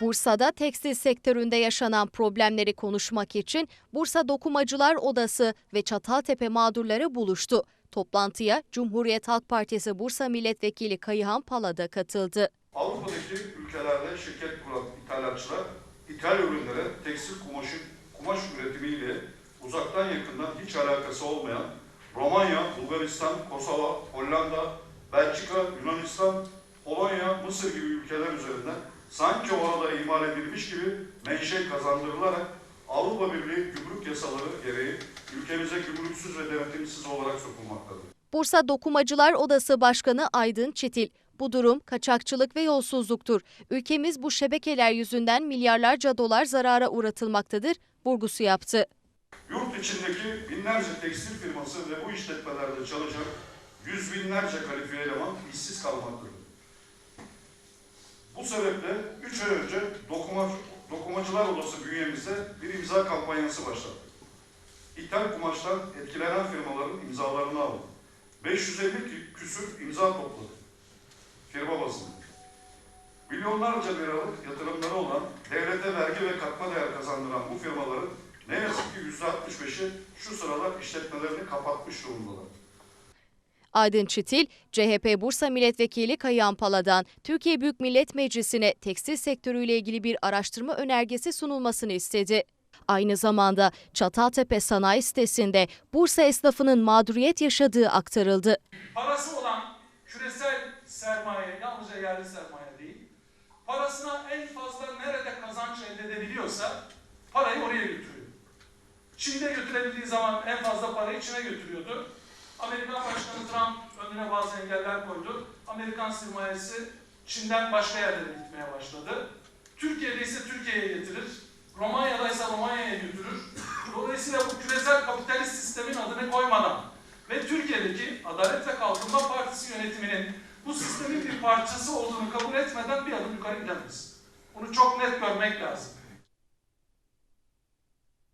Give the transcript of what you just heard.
Bursa'da tekstil sektöründe yaşanan problemleri konuşmak için Bursa Dokumacılar Odası ve Çataltepe mağdurları buluştu. Toplantıya Cumhuriyet Halk Partisi Bursa Milletvekili Kayıhan Pala da katıldı. Avrupa'daki ülkelerde şirket kuran ithalatçılar ithal ürünlere tekstil kumaşı, kumaş üretimiyle uzaktan yakından hiç alakası olmayan Romanya, Bulgaristan, Kosova, Hollanda, Belçika, Yunanistan, Polonya, Mısır gibi ülkeler üzerinden sanki orada imal edilmiş gibi menşe kazandırılarak Avrupa Birliği gümrük yasaları gereği ülkemize gümrüksüz ve denetimsiz olarak sokulmaktadır. Bursa Dokumacılar Odası Başkanı Aydın Çetil, bu durum kaçakçılık ve yolsuzluktur. Ülkemiz bu şebekeler yüzünden milyarlarca dolar zarara uğratılmaktadır, vurgusu yaptı. Yurt içindeki binlerce tekstil firması ve bu işletmelerde çalışan yüz binlerce kalifiye eleman işsiz kalmaktadır. Bu sebeple 3 ay önce dokuma, Dokumacılar Odası bünyemizde bir imza kampanyası başlattık. İthal kumaştan etkilenen firmaların imzalarını aldık. 550 kü- küsür imza topladık. Firma bazında. Milyonlarca liralık yatırımları olan, devlete vergi ve katma değer kazandıran bu firmaların ne yazık ki yüzde 65'i şu sıralar işletmelerini kapatmış durumdalar. Aydın Çitil, CHP Bursa Milletvekili Kayan Pala'dan Türkiye Büyük Millet Meclisi'ne tekstil sektörüyle ilgili bir araştırma önergesi sunulmasını istedi. Aynı zamanda Çataltepe Sanayi Sitesi'nde Bursa esnafının mağduriyet yaşadığı aktarıldı. Parası olan küresel sermaye, yalnızca yerli sermaye değil, parasına en fazla nerede kazanç elde edebiliyorsa parayı oraya götürüyor. Çin'de götürebildiği zaman en fazla parayı Çin'e götürüyordu. Amerikan Başkanı Trump önüne bazı engeller koydu. Amerikan sermayesi Çin'den başka yerlere gitmeye başladı. Türkiye'de ise Türkiye'ye getirir. Romanya'da ise Romanya'ya götürür. Dolayısıyla bu küresel kapitalist sistemin adını koymadan ve Türkiye'deki Adalet ve Kalkınma Partisi yönetiminin bu sistemin bir parçası olduğunu kabul etmeden bir adım yukarı gidemez. Bunu çok net görmek lazım.